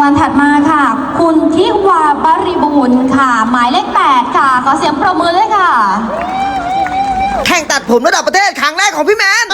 วันถัดมาค่ะ คุณทิวาบริบูรณ์ค่ะ หมายเลขแปดค่ะ ขอเสียงปรบมือด้วยค่ะ แข่งตัดผมระดับประเทศครั้งแรกของพี่แมน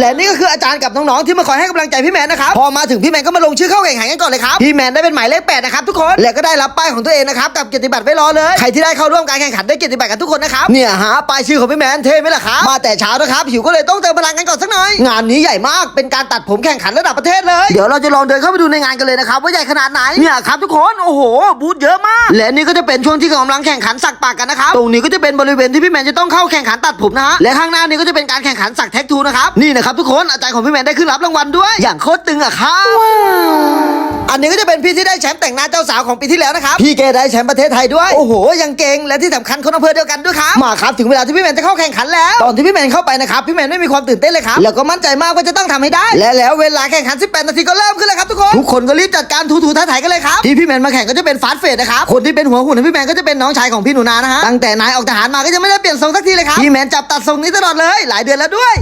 และนี่ก็คืออาจารย์กับน้องๆที่มาคอยให้กำลังใจพี่แมนนะครับพอมาถึงพี่แมนก็มาลงชื่อเข้าแข่งขันกันก่อนเลยครับพี่แมนได้เป็นหมายเลขแปดนะครับทุกคนและก็ได้รับป้ายของตัวเองนะครับกับเกียรติบัตรไว้รอเลยใครที่ได้เข้าร่วมการแข่งขันได้เกียรติบัตรกันทุกคนนะครับเนี่ยหาป้ายชื่อของพี่แมนเท่ไหมล่ะครับมาแต่เช้านะครับหิวก็เลยต้องเติมพลังกันก่อนสักหน่อยงานนี้ใหญ่มากเป็นการตัดผมแข่งขันระดับประเทศเลยเดี๋ยวเราจะลองเดินเข้าไปดูในงานกันเลยนะครับว่าใหญ่ขนาดไหนเนี่ยครับทุกคนโอ้โหบูธเยอะมาก และนี่ก็จะเป็นช่วงที่กำลังแข่งขันสักปากกันนะครับตรงนี้ก็จะเป็นบริเวณที่พี่แมนจะต้องเข้าแข่งขันตัดผมนะฮะและข้างหน้านี้ก็จะเป็นการแข่งขันสักแท็กทูนะครับนี่นะครับทุกคนอาจารย์ของพี่แมนได้ขึ้นรับรางวัลด้วย อย่างโคตรตึงอะครับอันนี้ก็จะเป็นพี่ที่ได้แชมป์แต่งหน้าเจ้าสาวของปีที่แล้วนะครับ พี่แกได้แชมป์ประเทศไทยด้วย โอ้โห ยังเก่ง และที่สำคัญคนอำเภอเดียวกันด้วยครับ มาครับ ถึงเวลาที่พี่แมนจะเข้าแข่งขันแล้ว ตอนที่พี่แมนเข้าไปนะครับ พี่แมนไม่มีความตื่นเต้นเลยครับ แล้วก็มั่นใจมากว่าจะต้องทำให้ได้ และแล้วเวลาแข่งขัน 18 นาทีก็เริ่มขึ้นแล้วครับทุกคน ทุกคนก็รีบจัดการถูๆท้าทายกันเลยครับที่พี่แมนมาแข่งก็จะเป็นฟาสต์เฟสนะครับ คนที่เป็นหัวหุ่นของพี่แมนก็จะเป็นน้องชายของพี่หนูนานะฮะ ตั้งแต่นายออกทหารมาก็ยังไม่ได้เปลี่ยนทรงสักทีเลยครับ พี่แมนจับตัดทรงนี้ตลอดเลย หลายเดือนแล้วด้วย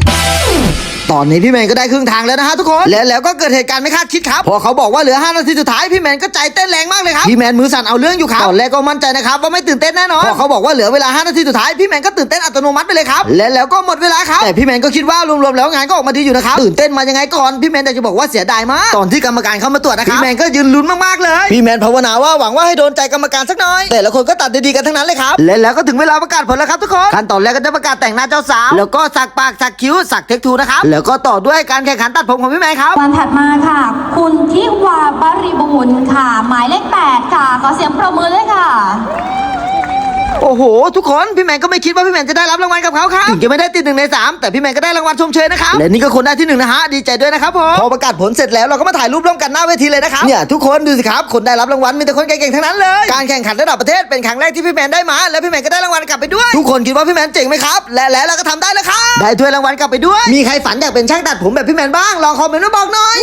ตอนนี้พี่แมนก็ได้ครึ่งทางแล้วนะฮะทุกคนและแล้วก็เกิดเหตุการณ์ไม่คาดคิดครับพอเขาบอกว่าเหลือ 5 นาทีสุดท้ายพี่แมนก็ใจเต้นแรงมากเลยครับพี่แมนมือสั่นเอาเรื่องอยู่ครับตอนแรกก็มั่นใจนะครับว่าไม่ตื่นเต้นแน่นอนพอเขาบอกว่าเหลือเวลา 5 นาทีสุดท้ายพี่แมนก็ตื่นเต้นอัตโนมัติไปเลยครับและแล้วก็หมดเวลาครับแต่พี่แมนก็คิดว่ารวมๆแล้วงานก็ออกมาดีอยู่นะครับตื่นเต้นมายังไงก่อนพี่แมนอยากจะบอกว่าเสียดายมากตอนที่กรรมการเข้ามาตรวจนะครับพี่แมนก็ยืนลุ้นมากๆเลยพี่แมนภาวนาว่าหวังว่าให้โดนใจกรรมการสักหน่อยแต่ละคนก็ตัดดีๆกันทั้งนั้นเลยครับและแล้วก็ถึงเวลาประกาศผลแล้วครับทุกคนขั้นตอนแรกก็จะประกาศแต่งหน้าเจ้าสาวแล้วก็สักปากสักคิ้วสักเทคทูนะครับแล้วก็ต่อด้วยการแข่งขันตัดผมของพี่แมนครับ วันถัดมาค่ะ คุณทิวาบริบูรณ์ค่ะ หมายเลขแปดค่ะ ขอเสียงประมือด้วย โอ้โห ทุกคนพี่แมนก็ไม่คิดว่าพี่แมนจะได้รับรางวัลกับเขาครับถึงจะไม่ได้ติดหนึ่งในสามแต่พี่แมนก็ได้รางวัลชมเชยนะครับและนี่ก็คนได้ที่หนึ่งนะฮะดีใจด้วยนะครับผมพอประกาศผลเสร็จแล้วเราก็มาถ่ายรูปร่วมกันหน้าเวทีเลยนะครับเนี่ยทุกคนดูสิครับคนได้รับรางวัลมีแต่คนเก่งๆทั้งนั้นเลย การแข่งขันระดับประเทศเป็นครั้งแรกที่พี่แมนได้มา และพี่แมนก็ได้รางวัลกลับไปด้วย ทุกคนคิดว่าพี่แมนเจ๋งไหมครับและแล้วเราก็ทำได้แล้วครับได้ถ้วยรางวัลกลับไปด้วย มีใครฝันอยากเป็นช่างตัดผมแบบพี่แมนบ้างลองคอมเมนต์มาบอกหน่อย